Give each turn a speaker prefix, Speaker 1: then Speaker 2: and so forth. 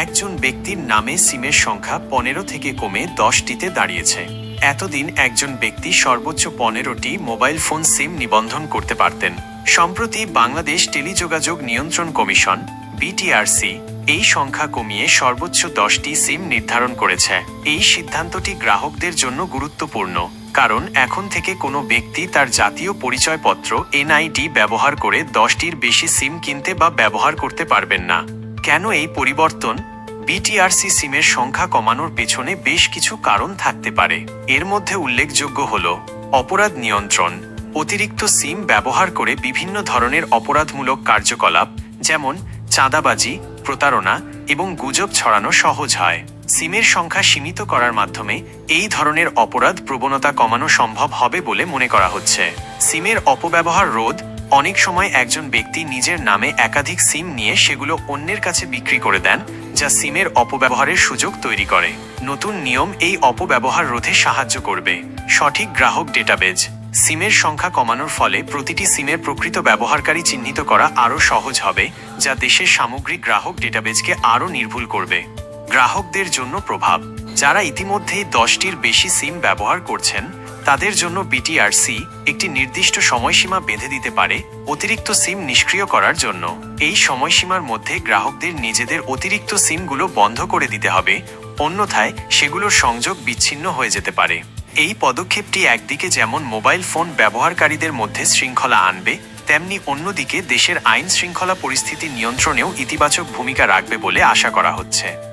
Speaker 1: একজন ব্যক্তির নামে সিমের সংখ্যা পনেরো থেকে কমে দশটিতে দাঁড়িয়েছে। এতদিন একজন ব্যক্তি সর্বোচ্চ পনেরোটি মোবাইল ফোন সিম নিবন্ধন করতে পারতেন। সম্প্রতি বাংলাদেশ টেলিযোগাযোগ নিয়ন্ত্রণ কমিশন, বিটিআরসি, এই সংখ্যা কমিয়ে সর্বোচ্চ দশটি সিম নির্ধারণ করেছে। এই সিদ্ধান্তটি গ্রাহকদের জন্য গুরুত্বপূর্ণ, কারণ এখন থেকে কোনো ব্যক্তি তার জাতীয় পরিচয়পত্র, এনআইডি ব্যবহার করে দশটির বেশি সিম কিনতে বা ব্যবহার করতে পারবেন না। কেন এই পরিবর্তন? বিটিআরসি সিমের সংখ্যা কমানোর পেছনে বেশ কিছু কারণ থাকতে পারে। এর মধ্যে উল্লেখযোগ্য হল অপরাধ নিয়ন্ত্রণ, অতিরিক্ত সিম ব্যবহার করে বিভিন্ন ধরনের অপরাধমূলক কার্যকলাপ, যেমন চাঁদাবাজি, প্রতারণা এবং গুজব ছড়ানো সহজ হয়। সিমের সংখ্যা সীমিত করার মাধ্যমে এই ধরনের অপরাধ প্রবণতা কমানো সম্ভব হবে বলে মনে করা হচ্ছে। সিমের অপব্যবহার রোধ অনেক সময় একজন ব্যক্তি নিজের নামে একাধিক সিম নিয়ে সেগুলো অন্যের কাছে বিক্রি করে দেন, যা সিমের অপব্যবহারের সুযোগ তৈরি করে। নতুন নিয়ম এই অপব্যবহার রোধে সাহায্য করবে। সঠিক গ্রাহক ডেটাবেজ। সিমের সংখ্যা কমানোর ফলে প্রতিটি সিমের প্রকৃত ব্যবহারকারী চিহ্নিত করা আরও সহজ হবে, যা দেশের সামগ্রিক গ্রাহক ডেটাবেজকে আরও নির্ভুল করবে। গ্রাহকদের জন্য প্রভাব। যারা ইতিমধ্যেই দশটির বেশি সিম ব্যবহার করছেন তাদের জন্য বিটিআরসি একটি নির্দিষ্ট সময়সীমা বেঁধে দিতে পারে অতিরিক্ত সিম নিষ্ক্রিয় করার জন্য। এই সময়সীমার মধ্যে গ্রাহকদের নিজেদের অতিরিক্ত সিমগুলো বন্ধ করে দিতে হবে, অন্যথায় সেগুলোর সংযোগ বিচ্ছিন্ন হয়ে যেতে পারে। এই পদক্ষেপটি একদিকে যেমন মোবাইল ফোন ব্যবহারকারীদের মধ্যে শৃঙ্খলা আনবে, তেমনি অন্যদিকে দেশের আইন শৃঙ্খলা পরিস্থিতি নিয়ন্ত্রণেও ইতিবাচক ভূমিকা রাখবে বলে আশা করা হচ্ছে।